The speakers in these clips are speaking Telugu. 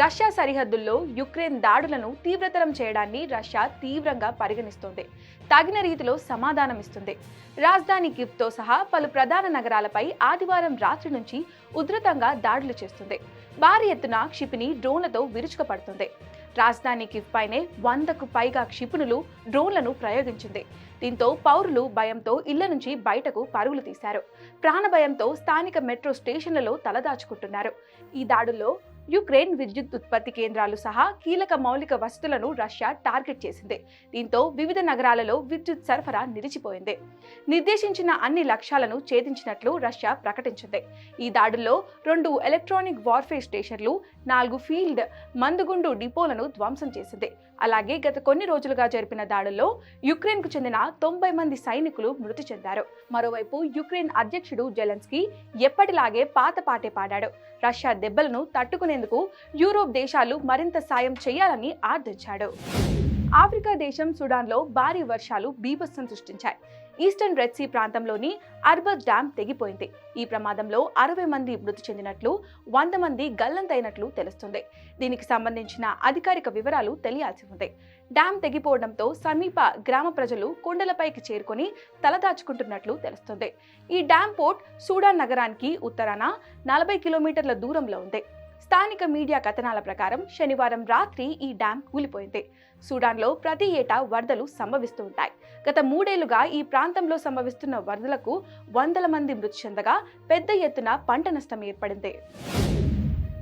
రష్యా సరిహద్దుల్లో యుక్రెయిన్ దాడులను తీవ్రతరం చేయడాన్ని రష్యా తీవ్రంగా పరిగణిస్తోంది. తగిన రీతిలో సమాధానం ఇస్తుంది. రాజధాని గిఫ్ట్తో సహా పలు ప్రధాన నగరాలపై ఆదివారం రాత్రి నుంచి ఉధృతంగా దాడులు చేస్తుంది. భారీ ఎత్తున క్షిపిని డ్రోన్లతో విరుచుకపడుతుంది. రాజధాని కివ్ పైనే వందకు పైగా క్షిపణులు డ్రోన్లను ప్రయోగించింది. దీంతో పౌరులు భయంతో ఇళ్ళ నుంచి బయటకు పరుగులు తీశారు. ప్రాణభయంతో స్థానిక మెట్రో స్టేషన్లలో తలదాచుకుంటున్నారు. ఈ దాడుల్లో యుక్రెయిన్ విద్యుత్ ఉత్పత్తి కేంద్రాలు సహా కీలక మౌలిక వసతులను రష్యా టార్గెట్ చేసింది. దీంతో వివిధ నగరాలలో విద్యుత్ సరఫరా నిలిచిపోయింది. నిర్దేశించిన అన్ని లక్ష్యాలను ఛేదించినట్లు రష్యా ప్రకటించింది. ఈ దాడుల్లో రెండు ఎలక్ట్రానిక్ వార్ఫేర్ స్టేషన్లు నాలుగు ఫీల్డ్ మందుగుండు డిపోలను ధ్వంసం చేసింది. అలాగే గత కొన్ని రోజులుగా జరిపిన దాడుల్లో యుక్రెయిన్కు చెందిన తొంభై మంది సైనికులు మృతి చెందారు. మరోవైపు యుక్రెయిన్ అధ్యక్షుడు జెలెన్స్కీ ఎప్పటిలాగే పాత పాటే పాడాడు. రష్యా దెబ్బలను తట్టుకునేందుకు యూరోప్ దేశాలు మరింత సాయం చేయాలని ఆర్థించాడు ఆఫ్రికా దేశం సుడాన్లో భారీ వర్షాలు బీభత్సం సృష్టించాయి. ఈస్టర్న్ రెడ్ సీ ప్రాంతంలోని అర్బత్ డ్యామ్ తెగిపోయింది. ఈ ప్రమాదంలో అరవై మంది మృతి చెందినట్లు వంద మంది గల్లంతైనట్లు తెలుస్తుంది. దీనికి సంబంధించిన అధికారిక వివరాలు తెలియాల్సి ఉంది. డ్యామ్ తెగిపోవడంతో సమీప గ్రామ ప్రజలు కొండలపైకి చేరుకొని తలదాచుకుంటున్నట్లు తెలుస్తుంది. ఈ డ్యామ్ పోర్ట్ సూడాన్ నగరానికి ఉత్తరాన నలభై కిలోమీటర్ల దూరంలో ఉంది. స్థానిక మీడియా కథనాల ప్రకారం శనివారం రాత్రి ఈ డ్యాం కూలిపోయింది. సూడాన్లో ప్రతి ఏటా వరదలు సంభవిస్తూ ఉంటాయి. గత మూడేళ్ళుగా ఈ ప్రాంతంలో సంభవిస్తున్న వరదలకు వందల మంది మృతి చెందగా పెద్ద ఎత్తున పంట నష్టం ఏర్పడింది.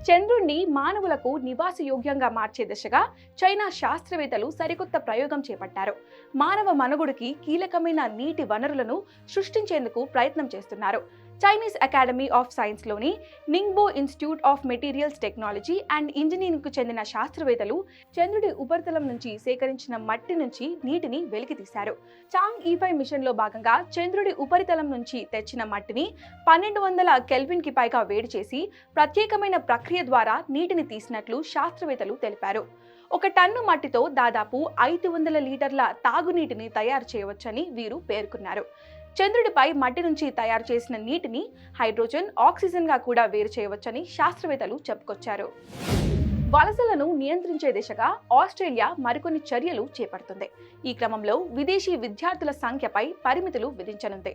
చంద్రుణ్ణి మానవులకు నివాసయోగ్యంగా మార్చే దిశగా చైనా శాస్త్రవేత్తలు సరికొత్త ప్రయోగం చేపట్టారు. మానవ మనుగుడికి కీలకమైన నీటి వనరులను సృష్టించేందుకు ప్రయత్నం చేస్తున్నారు. Chinese academy of సైన్స్లోని Ningbo institute of materials technology and ఇంజనీరింగ్కు చెందిన శాస్త్రవేత్తలు చంద్రుడి ఉపరితలం నుంచి సేకరించిన మట్టి నుంచి నీటిని వెలికితీశారు చాంగ్ ఈ e ఫైవ్ మిషన్లో భాగంగా చంద్రుడి ఉపరితలం నుంచి తెచ్చిన మట్టిని పన్నెండు వందల కెల్విన్కి పైగా వేడి చేసి ప్రత్యేకమైన ప్రక్రియ ద్వారా నీటిని తీసినట్లు శాస్త్రవేత్తలు తెలిపారు. ఒక టన్ను మట్టితో దాదాపు ఐదు వందల లీటర్ల తాగునీటిని తయారు చేయవచ్చని వీరు పేర్కొన్నారు. చంద్రుడిపై మట్టి నుంచి తయారు చేసిన నీటిని హైడ్రోజన్ ఆక్సిజన్గా కూడా వేరు చేయవచ్చని శాస్త్రవేత్తలు చెప్పుకొచ్చారు. వలసలను నియంత్రించే దిశగా ఆస్ట్రేలియా మరికొన్ని చర్యలు చేపడుతుంది. ఈ క్రమంలో విదేశీ విద్యార్థుల సంఖ్యపై పరిమితులు విధించనుంది.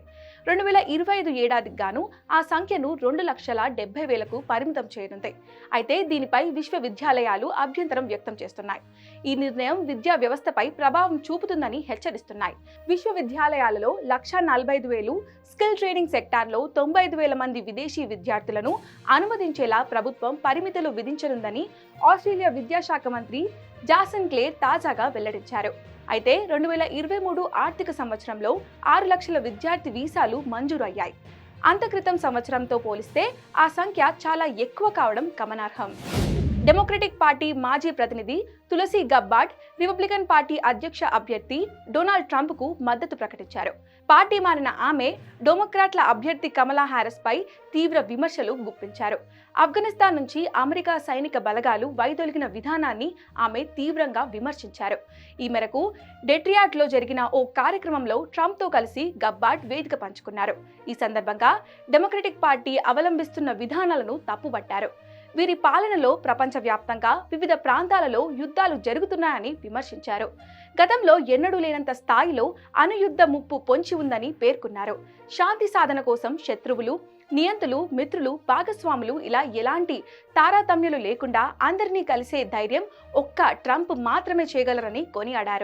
రెండు వేల ఇరవై ఐదు ఏడాదికి గాను ఆ సంఖ్యను రెండు లక్షల డెబ్బై వేలకు పరిమితం చేయనుంది. అయితే దీనిపై విశ్వవిద్యాలయాలు అభ్యంతరం వ్యక్తం చేస్తున్నాయి. ఈ నిర్ణయం విద్యా వ్యవస్థపై ప్రభావం చూపుతుందని హెచ్చరిస్తున్నాయి. విశ్వవిద్యాలయాలలో లక్ష నలభై ఐదు వేలు స్కిల్ ట్రైనింగ్ సెక్టార్లో తొంభై ఐదు వేల మంది విదేశీ విద్యార్థులను అనుమతించేలా ప్రభుత్వం పరిమితులు విధించనుందని ఆస్ట్రేలియా విద్యాశాఖ మంత్రి జాసన్ క్లేర్ తాజాగా వెల్లడించారు. అయితే రెండు వేల ఇరవై మూడు ఆర్థిక సంవత్సరంలో ఆరు లక్షల విద్యార్థి వీసాలు మంజూరు అయ్యాయి అంత క్రితం సంవత్సరంతో పోలిస్తే ఆ సంఖ్య చాలా ఎక్కువ కావడం గమనార్హం. డెమోక్రటిక్ పార్టీ మాజీ ప్రతినిధి తులసి గబ్బాట్ రిపబ్లికన్ పార్టీ అధ్యక్ష అభ్యర్థి డొనాల్డ్ ట్రంప్కు మద్దతు ప్రకటించారు. పార్టీ మారిన ఆమె డెమోక్రాట్ల అభ్యర్థి కమలా హారిస్పై తీవ్ర విమర్శలు గుప్పించారు. ఆఫ్ఘనిస్తాన్ నుంచి అమెరికా సైనిక బలగాలు వైదొలిగిన విధానాన్ని ఆమె తీవ్రంగా విమర్శించారు. ఈ మేరకు డెట్రియాట్లో జరిగిన ఓ కార్యక్రమంలో ట్రంప్తో కలిసి గబ్బాట్ వేదిక పంచుకున్నారు. ఈ సందర్భంగా డెమోక్రటిక్ పార్టీ అవలంబిస్తున్న విధానాలను తప్పుబట్టారు. వీరి పాలనలో ప్రపంచవ్యాప్తంగా వివిధ ప్రాంతాలలో యుద్ధాలు జరుగుతున్నాయని విమర్శించారు. గతంలో ఎన్నడూ లేనంత స్థాయిలో అణుయుద్ధ ముప్పు పొంచి ఉందని పేర్కొన్నారు. శాంతి సాధన కోసం శత్రువులు నియంతులు మిత్రులు భాగస్వాములు ఇలా ఎలాంటి తారతమ్యాలు లేకుండా అందరినీ కలిసే ధైర్యం ఒక్క ట్రంప్ మాత్రమే చేయగలరని కొనియాడారు.